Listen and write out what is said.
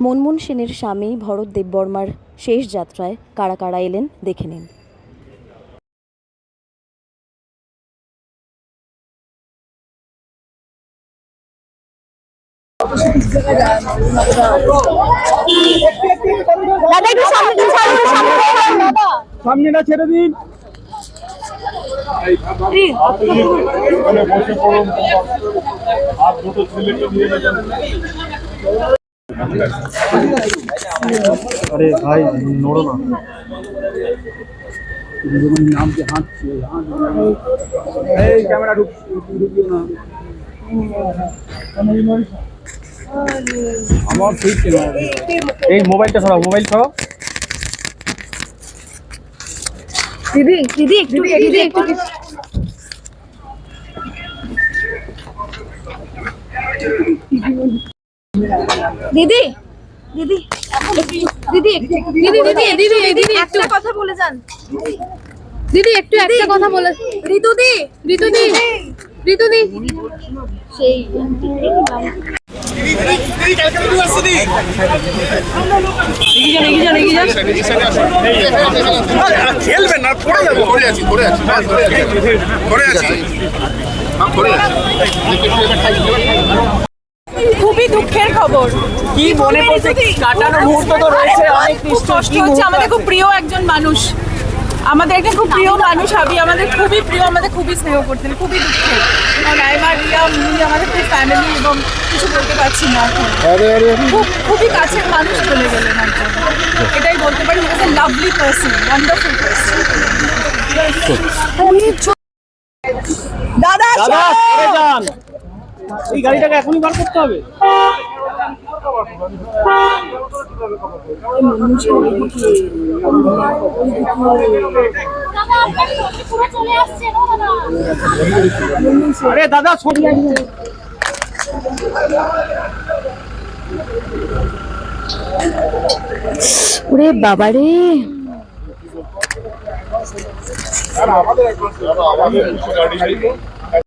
মনমোহন সেনের স্বামী ভরত দেববর্মার শেষ যাত্রায় কারা কারা এলেন দেখে নিন। সামনে সামনেটা ছেড়ে দিন আর দুটো ছেলেকে নিয়ে আরে ভাই নড়ো না। এই আমার ঠিক এই মোবাইলটা সরাও মোবাইল সরাও। দিদি দিদি দিদি। দিদি দিদি দিদি দিদি দিদি দিদি একটা। কথা বলে যান। দিদি একটু একটা কথা বলে। ঋতুদি ঋতুদি ঋতুদি সেই খেলবেন না পড়ে যাব। পড়ে আছি পড়ে আছি। পড়ে আছি। পড়ে আছি। হ্যাঁ, পড়ে আছি। খুবই দুঃখের খবর। কি মনে পড়ছে? কাটানো মুহূর্ত তো রয়েছে অনেক কষ্ট হচ্ছে। আমাদের খুব প্রিয় একজন মানুষ। আমাদের একটা খুব প্রিয় মানুষ আবি আমাদের খুবই প্রিয় আমাদের খুবই স্নেহ করতেন খুবই দুঃখের। কারণ রিয়া মিলি আমাদের খুব ফ্যামিলি এবং কিছু বলতে পারছি না খুব খুবই কাছের মানুষ চলে গেলেন এটাই বলতে পারি লাভলি পার্সন ওয়ান্ডারফুল পার্সন দাদা এই গাড়িটাকে এখনই বার করতে হবে? আরে দাদা সরে। ওরে বাবারে আমাদের